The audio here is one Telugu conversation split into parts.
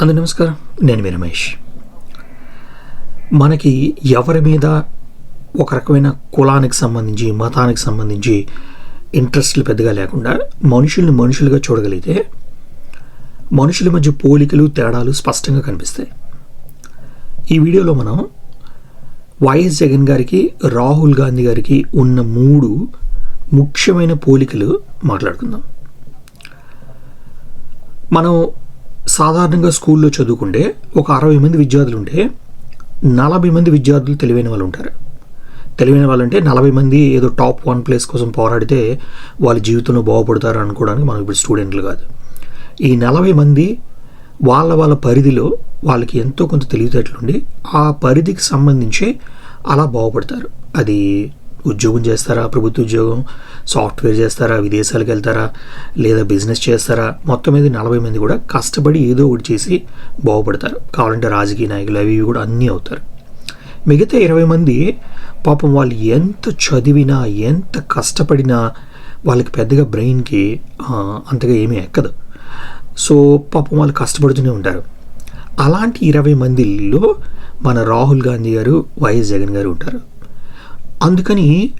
అందు నమస్కారం. నేను మీ రమేష్. మనకి ఎవరి మీద ఒక రకమైన కులానికి సంబంధించి మతానికి సంబంధించి ఇంట్రెస్ట్లు పెద్దగా లేకుండా మనుషుల్ని మనుషులుగా చూడగలిగితే మనుషుల మధ్య పోలికలు తేడాలు స్పష్టంగా కనిపిస్తాయి. ఈ వీడియోలో మనం వైఎస్ జగన్ గారికి రాహుల్ గాంధీ గారికి ఉన్న మూడు ముఖ్యమైన పోలికలు మాట్లాడుకుందాం. మనం సాధారణంగా స్కూల్లో చదువుకుంటే ఒక అరవై మంది విద్యార్థులు ఉంటే నలభై మంది విద్యార్థులు తెలివైన వాళ్ళు ఉంటారు తెలివైన వాళ్ళు అంటే నలభై మంది ఏదో టాప్ వన్ ప్లేస్ కోసం పోరాడితే వాళ్ళ జీవితంలో బాగుపడతారు అనుకోవడానికి మనం ఇప్పుడు స్టూడెంట్లు కాదు. ఈ నలభై మంది వాళ్ళ వాళ్ళ పరిధిలో వాళ్ళకి ఎంతో కొంత తెలివితేటలుండి ఆ పరిధికి సంబంధించి అలా బాగుపడతారు. అది ఉద్యోగం చేస్తారా? ప్రభుత్వ ఉద్యోగం? సాఫ్ట్వేర్ చేస్తారా? విదేశాలకు వెళ్తారా? లేదా బిజినెస్ చేస్తారా? మొత్తం మీద నలభై మంది కూడా కష్టపడి ఏదో ఒకటి చేసి బాగుపడతారు. కావాలంటే రాజకీయ నాయకులు అవి కూడా అన్నీ అవుతారు. మిగతా ఇరవై మంది పాపం వాళ్ళు ఎంత చదివినా ఎంత కష్టపడినా వాళ్ళకి పెద్దగా బ్రెయిన్కి అంతగా ఏమీ ఎక్కదు. సో పాపం వాళ్ళు కష్టపడుతూనే ఉంటారు. అలాంటి ఇరవై మందిలో మన రాహుల్ గాంధీ గారు వైఎస్ జగన్ గారు ఉంటారు. అందుకని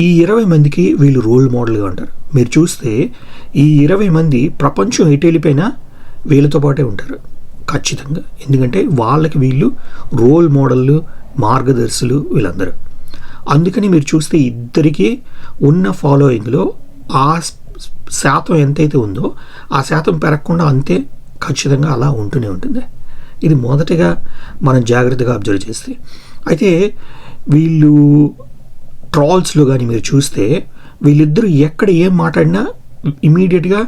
ఈ ఇరవై మందికి వీళ్ళు రోల్ మోడల్గా ఉంటారు. మీరు చూస్తే ఈ ఇరవై మంది ప్రపంచం ఎటు వెళ్ళిపోయినా వీళ్ళతో పాటే ఉంటారు. ఖచ్చితంగా. ఎందుకంటే వాళ్ళకి వీళ్ళు రోల్ మోడళ్ళు మార్గదర్శులు వీళ్ళందరూ. అందుకని మీరు చూస్తే ఇద్దరికీ ఉన్న ఫాలోయింగ్లో ఆ శాతం ఎంతైతే ఉందో ఆ శాతం పెరగకుండా అంతే ఖచ్చితంగా అలా ఉంటూనే ఉంటుంది. ఇది మొదటగా మనం జాగ్రత్తగా అబ్జర్వ్ చేస్తే. అయితే వీళ్ళు ట్రాల్స్లో కానీ మీరు చూస్తే వీళ్ళిద్దరూ ఎక్కడ ఏం మాట్లాడినా ఇమీడియట్గా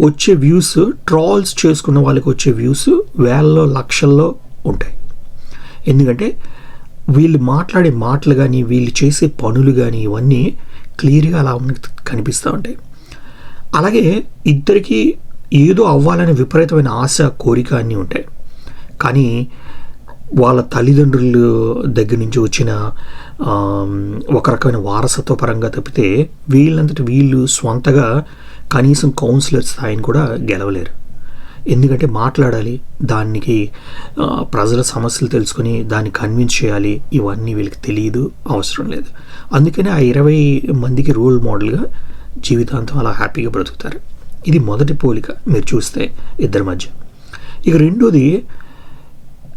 వచ్చే వ్యూస్ ట్రాల్స్ చేసుకున్న వాళ్ళకి వచ్చే వ్యూస్ వేలలో లక్షల్లో ఉంటాయి. ఎందుకంటే వీళ్ళు మాట్లాడే మాటలు కానీ వీళ్ళు చేసే పనులు కానీ ఇవన్నీ క్లియర్గా అలా మనకు కనిపిస్తూ ఉంటాయి. అలాగే ఇద్దరికి ఏదో అవ్వాలనే విపరీతమైన ఆశ కోరిక అన్నీ ఉంటాయి. కానీ వాళ్ళ తల్లిదండ్రులు దగ్గర నుంచి వచ్చిన ఒక రకమైన వారసత్వ పరంగా తప్పితే వీళ్ళంతటి వీళ్ళు స్వంతగా కనీసం కౌన్సిలర్ స్థాయిని కూడా గెలవలేరు. ఎందుకంటే మాట్లాడాలి దానికి ప్రజల సమస్యలు తెలుసుకొని దాన్ని కన్విన్స్ చేయాలి ఇవన్నీ వీళ్ళకి తెలియదు అవసరం లేదు. అందుకనే ఆ ఇరవై మందికి రోల్ మోడల్గా జీవితాంతం అలా హ్యాపీగా బ్రతుకుతారు. ఇది మొదటి పోలిక మీరు చూస్తే ఇద్దరి మధ్య. ఇక రెండోది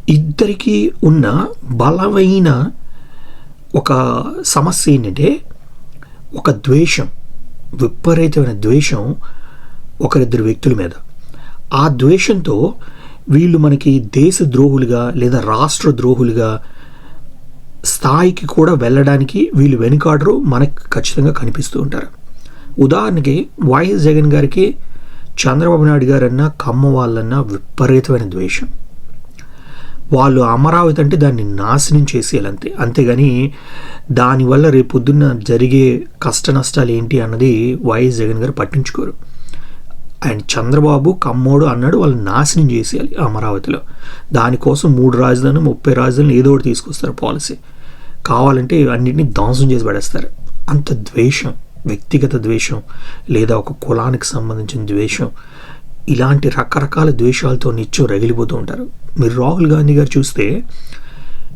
ఇద్దరికీ ఉన్న బలమైన ఒక సమస్య ఏంటంటే ఒక ద్వేషం విపరీతమైన ద్వేషం ఒకరిద్దరు వ్యక్తుల మీద. ఆ ద్వేషంతో వీళ్ళు మనకి దేశ ద్రోహులుగా లేదా రాష్ట్ర ద్రోహులుగా స్థాయికి కూడా వెళ్ళడానికి వీళ్ళు వెనుకాడరు మనకు ఖచ్చితంగా కనిపిస్తూ ఉంటారు. ఉదాహరణకి వైఎస్ జగన్ గారికి చంద్రబాబు నాయుడు గారన్నా కమ్మ వాళ్ళన్నా విపరీతమైన ద్వేషం. వాళ్ళు అమరావతి అంటే దాన్ని నాశనం చేసేయాలంతే అంతేగాని దానివల్ల రేపు పొద్దున్న జరిగే కష్ట నష్టాలు ఏంటి అన్నది వైఎస్ జగన్ గారు పట్టించుకోరు. అండ్ చంద్రబాబు కమ్మోడు అన్నాడు వాళ్ళు నాశనం చేసేయాలి అమరావతిలో. దానికోసం మూడు రాజధానులు ముప్పై రాజధానులు ఏదో ఒకటి తీసుకొస్తారు పాలసీ. కావాలంటే అన్నింటినీ ధ్వంసం చేసి పడేస్తారు. అంత ద్వేషం వ్యక్తిగత ద్వేషం లేదా ఒక కులానికి సంబంధించిన ద్వేషం ఇలాంటి రకరకాల ద్వేషాలతో నిత్యం రగిలిపోతూ ఉంటారు. మీరు రాహుల్ గాంధీ గారు చూస్తే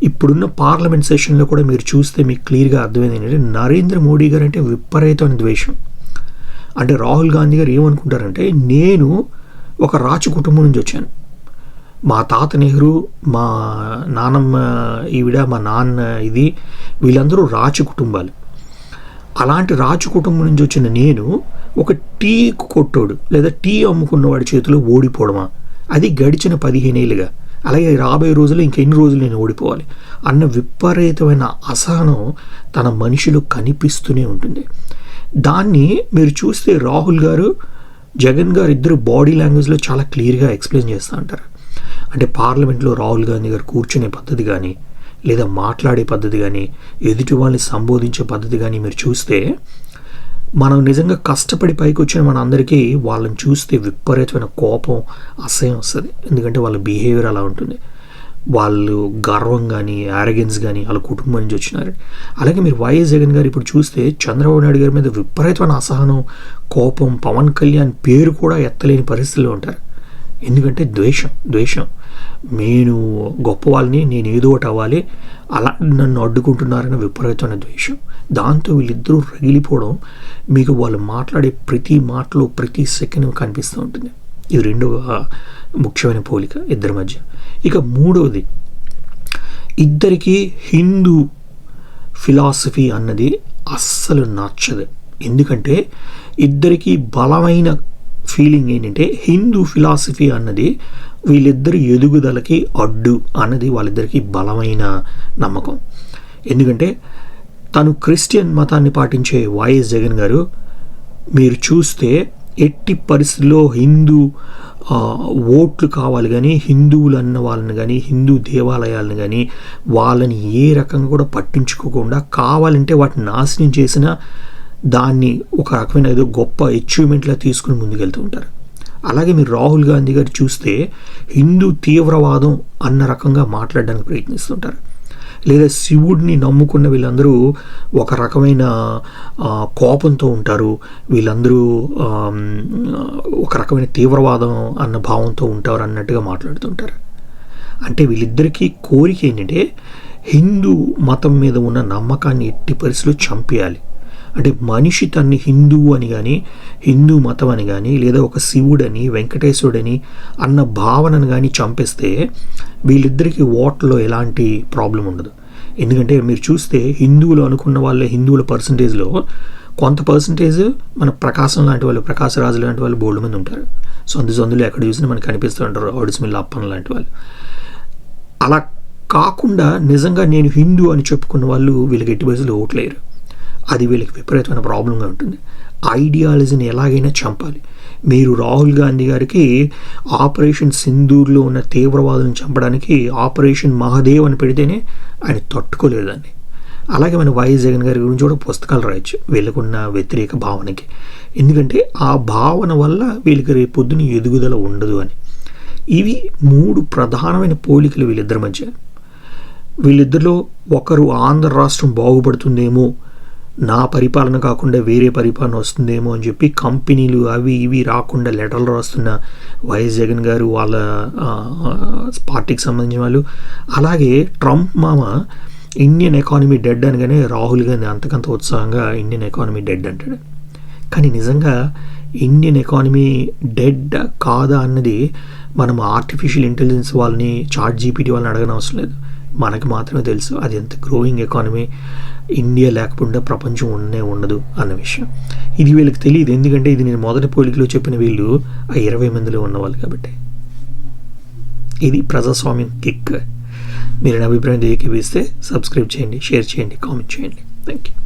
ఇప్పుడున్న పార్లమెంట్ సెషన్లో కూడా మీరు చూస్తే మీకు క్లియర్గా అర్థమైంది ఏంటంటే నరేంద్ర మోడీ గారు అంటే విపరీతమైన ద్వేషం. అంటే రాహుల్ గాంధీ గారు ఏమనుకుంటారంటే నేను ఒక రాచు కుటుంబం నుంచి వచ్చాను. మా తాత నెహ్రూ మా నానమ్మ ఈవిడ మా నాన్న ఇది వీళ్ళందరూ రాచు కుటుంబాలు. అలాంటి రాజు కుటుంబం నుంచి వచ్చిన నేను ఒక టీ కొట్టోడు లేదా టీ అమ్ముకున్నవాడి చేతిలో ఓడిపోవడమా? అది గడిచిన పదిహేనేళ్ళుగా అలాగే రాబోయే రోజులు ఇంకెన్ని రోజులు నేను ఓడిపోవాలి? అన్న విపరీతమైన అసహనం తన మనిషిలో కనిపిస్తూనే ఉంటుంది. దాన్ని మీరు చూస్తే రాహుల్ గారు జగన్ గారు ఇద్దరు బాడీ లాంగ్వేజ్లో చాలా క్లియర్గా ఎక్స్ప్లెయిన్ చేస్తూ ఉంటారు. అంటే పార్లమెంట్లో రాహుల్ గాంధీ గారు కూర్చునే పద్ధతి కానీ లేదా మాట్లాడే పద్ధతి కానీ ఎదుటి వాళ్ళని సంబోధించే పద్ధతి కానీ మీరు చూస్తే మనం నిజంగా కష్టపడి పైకి వచ్చిన మన అందరికీ వాళ్ళని చూస్తే విపరీతమైన కోపం అసహ్యం వస్తుంది. ఎందుకంటే వాళ్ళ బిహేవియర్ అలా ఉంటుంది. వాళ్ళు గర్వం కానీ యారగెన్స్ కానీ వాళ్ళ కుటుంబం నుంచి వచ్చినారు. అలాగే మీరు వైఎస్ జగన్ గారు ఇప్పుడు చూస్తే చంద్రబాబు నాయుడు గారి మీద విపరీతమైన అసహనం కోపం పవన్ కళ్యాణ్ పేరు కూడా ఎత్తలేని పరిస్థితిలో ఉంటారు. ఎందుకంటే ద్వేషం ద్వేషం. నేను గొప్ప వాళ్ళని నేను ఏదో ఒకటి అవ్వాలి. అలా నన్ను అడ్డుకుంటున్నారని విపరీతమైన ద్వేషం. దాంతో వీళ్ళిద్దరూ రగిలిపోవడం మీకు వాళ్ళు మాట్లాడే ప్రతి మాటలో ప్రతి సెకండ్ కనిపిస్తూ ఉంటుంది. ఇది రెండవ ముఖ్యమైన పోలిక ఇద్దరి మధ్య. ఇక మూడవది ఇద్దరికి హిందూ ఫిలాసఫీ అన్నది అస్సలు నచ్చదు. ఎందుకంటే ఇద్దరికి బలమైన ఫీలింగ్ ఏంటంటే హిందూ ఫిలాసఫీ అన్నది వీళ్ళిద్దరి ఎదుగుదలకి అడ్డు అన్నది వాళ్ళిద్దరికి బలమైన నమ్మకం. ఎందుకంటే తను క్రిస్టియన్ మతాన్ని పాటించే వైఎస్ జగన్ గారు మీరు చూస్తే ఎట్టి పరిస్థితుల్లో హిందూ ఓట్లు కావాలి కానీ హిందువులు అన్న వాళ్ళని కానీ హిందూ దేవాలయాలను కానీ వాళ్ళని ఏ రకంగా కూడా పట్టించుకోకుండా కావాలంటే వాటిని నాశనం చేసిన దాన్ని ఒక రకమైన ఏదో గొప్ప అచీవ్మెంట్లా తీసుకుని ముందుకెళ్తూ ఉంటారు. అలాగే మీరు రాహుల్ గాంధీ గారు చూస్తే హిందూ తీవ్రవాదం అన్న రకంగా మాట్లాడడానికి ప్రయత్నిస్తుంటారు. లేదా శివుడిని నమ్ముకున్న వీళ్ళందరూ ఒక రకమైన కోపంతో ఉంటారు. వీళ్ళందరూ ఒక రకమైన తీవ్రవాదం అన్న భావంతో ఉంటారు అన్నట్టుగా మాట్లాడుతుంటారు. అంటే వీళ్ళిద్దరికీ కోరిక ఏంటంటే హిందూ మతం మీద ఉన్న నమ్మకాన్ని ఎట్టి పరిస్థితులు చంపేయాలి. అంటే మనిషి తన్ని హిందువు అని కానీ హిందూ మతం అని కానీ లేదా ఒక శివుడని వెంకటేశ్వరుడని అన్న భావనను కానీ చంపేస్తే వీళ్ళిద్దరికీ ఓట్లో ఎలాంటి ప్రాబ్లం ఉండదు. ఎందుకంటే మీరు చూస్తే హిందువులు అనుకున్న వాళ్ళే హిందువుల పర్సంటేజ్లో కొంత పర్సంటేజ్ మన ప్రకాశం లాంటి వాళ్ళు ప్రకాశరాజు లాంటి వాళ్ళు బోల్డ్ మంది ఉంటారు. సొంత సొందులు ఎక్కడ చూసినా మనకు కనిపిస్తూ ఉంటారు ఒడిసిమిల్ల అప్పన్ లాంటి వాళ్ళు. అలా కాకుండా నిజంగా నేను హిందూ అని చెప్పుకున్న వాళ్ళు వీళ్ళకి ఎట్టి వయసులో ఓట్లేరు అది వీళ్ళకి విపరీతమైన ప్రాబ్లంగా ఉంటుంది. ఐడియాలజీని ఎలాగైనా చంపాలి. మీరు రాహుల్ గాంధీ గారికి ఆపరేషన్ సింధూర్లో ఉన్న తీవ్రవాదులను చంపడానికి ఆపరేషన్ మహాదేవ్ అని పెడితేనే ఆయన తట్టుకోలేదండి అలాగే మన వైఎస్ జగన్ గారి గురించి కూడా పుస్తకాలు రాయొచ్చు వీళ్ళకున్న వ్యతిరేక భావనకి. ఎందుకంటే ఆ భావన వల్ల వీళ్ళకి రేపు పొద్దున ఎదుగుదల ఉండదు అని. ఇవి మూడు ప్రధానమైన పోలికలు వీళ్ళిద్దరి మధ్య. వీళ్ళిద్దరిలో ఒకరు ఆంధ్ర రాష్ట్రం బాగుపడుతుందేమో నా పరిపాలన కాకుండా వేరే పరిపాలన వస్తుందేమో అని చెప్పి కంపెనీలు అవి ఇవి రాకుండా లెటర్లు రాస్తున్న వైఎస్ జగన్ గారు వాళ్ళ పార్టీకి సంబంధించిన వాళ్ళు. అలాగే ట్రంప్ మామ ఇండియన్ ఎకానమీ డెడ్ అనగానే రాహుల్ గాంధీ అంతకంత ఉత్సాహంగా ఇండియన్ ఎకానమీ డెడ్ అంటాడు. కానీ నిజంగా ఇండియన్ ఎకానమీ డెడ్ కాదా అన్నది మనం ఆర్టిఫిషియల్ ఇంటెలిజెన్స్ వాళ్ళని చాట్ జీపీటీ వాళ్ళని అడగనవసరం లేదు. మనకి మాత్రమే తెలుసు అది ఎంత గ్రోయింగ్ ఎకానమీ. ఇండియా లేకుండా ప్రపంచం ఉండనే ఉండదు అన్న విషయం. ఇది వీళ్ళకి తెలియదు. ఎందుకంటే ఇది నేను మొదటి పోలికలో చెప్పిన వీళ్ళు ఆ ఇరవై మందిలో ఉన్నవాళ్ళు కాబట్టి. ఇది ప్రజాస్వామ్యం కిక్. మీరు నా అభిప్రాయం ఏకీవిస్తే సబ్స్క్రైబ్ చేయండి షేర్ చేయండి కామెంట్ చేయండి. Thank you